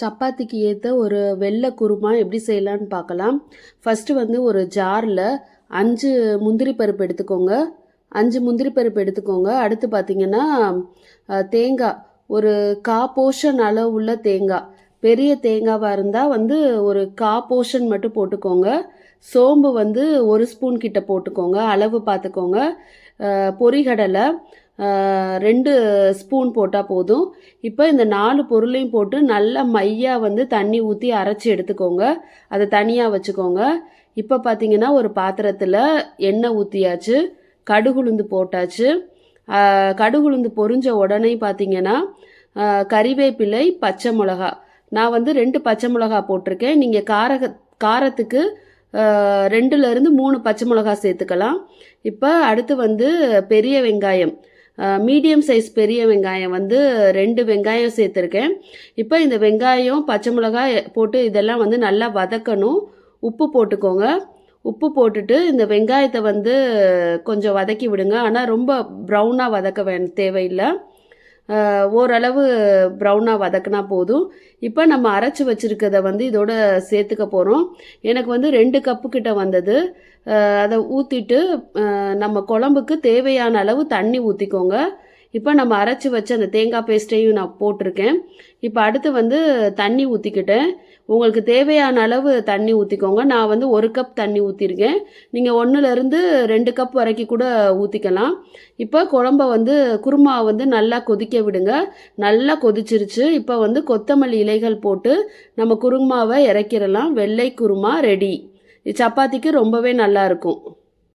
சப்பாத்திக்கு ஏற்ற ஒரு வெள்ளை குருமா எப்படி செய்யலான்னு பார்க்கலாம். ஃபஸ்ட்டு வந்து ஒரு ஜாரில் அஞ்சு முந்திரி பருப்பு எடுத்துக்கோங்க. அஞ்சு முந்திரி பருப்பு எடுத்துக்கோங்க. அடுத்து பார்த்திங்கன்னா தேங்காய். ஒரு கா போர்ஷன் அளவு உள்ள தேங்காய். பெரிய தேங்காவாக இருந்தால் வந்து ஒரு கா போர்ஷன் மட்டும் போட்டுக்கோங்க. சோம்பு வந்து ஒரு ஸ்பூன் கிட்ட போட்டுக்கோங்க. அளவு பார்த்துக்கோங்க பொரிகடலை. ரெண்டு ஸ்பூன் போட்டால் போதும். இப்போ இந்த நாலு பொருளையும் போட்டு நல்லா மையாக வந்து தண்ணி ஊற்றி அரைச்சி எடுத்துக்கோங்க. அதை தனியாக வச்சுக்கோங்க. இப்போ பார்த்தீங்கன்னா ஒரு பாத்திரத்தில் எண்ணெய் ஊற்றியாச்சு கடுகுளுந்து போட்டாச்சு. கடுகுளுந்து பொரிஞ்ச உடனே பார்த்தீங்கன்னா கறிவேப்பிலை பச்சை மிளகா. நான் வந்து ரெண்டு பச்சை மிளகா போட்டிருக்கேன். நீங்கள் கார காரத்துக்கு ரெண்டுலேருந்து மூணு பச்சை மிளகா சேர்த்துக்கலாம். இப்போ அடுத்து வந்து பெரிய வெங்காயம். மீடியம் சைஸ் பெரிய வெங்காயம் வந்து ரெண்டு வெங்காயம் சேர்த்துருக்கேன். இப்போ இந்த வெங்காயம் பச்சை மிளகாய் போட்டு இதெல்லாம் வந்து நல்லா வதக்கணும். உப்பு போட்டுக்கோங்க. உப்பு போட்டுட்டு இந்த வெங்காயத்தை வந்து கொஞ்சம் வதக்கி விடுங்க. ஆனால் ரொம்ப ப்ரௌனாக வதக்க வே தேவையில்லை. ஓரளவு ப்ரௌனாக வதக்குனா போதும். இப்போ நம்ம அரைச்சி வச்சுருக்கத வந்து இதோட சேர்த்துக்க போகிறோம் எனக்கு வந்து ரெண்டு கப்பு கிட்ட வந்தது. அதை ஊற்றிட்டு நம்ம குழம்புக்கு தேவையான அளவு தண்ணி ஊற்றிக்கோங்க இப்போ நம்ம அரைச்சி வச்ச அந்த தேங்காய் பேஸ்ட்டையும் நான் போட்டிருக்கேன். இப்போ அடுத்து வந்து தண்ணி ஊற்றிக்கிட்டேன் உங்களுக்கு தேவையான அளவு தண்ணி ஊற்றிக்கோங்க நான் வந்து ஒரு கப் தண்ணி ஊற்றிருக்கேன் நீங்கள் ஒன்றுலேருந்து ரெண்டு கப் வரைக்கும் கூட ஊற்றிக்கலாம் இப்போ குழம்ப வந்து குருமா வந்து நல்லா கொதிக்க விடுங்க. நல்லா கொதிச்சிருச்சு. இப்போ வந்து கொத்தமல்லி இலைகள் போட்டு நம்ம குருமாவை இறக்கிடலாம். வெள்ளை குருமா ரெடி சப்பாத்திக்கு ரொம்பவே நல்லாயிருக்கும்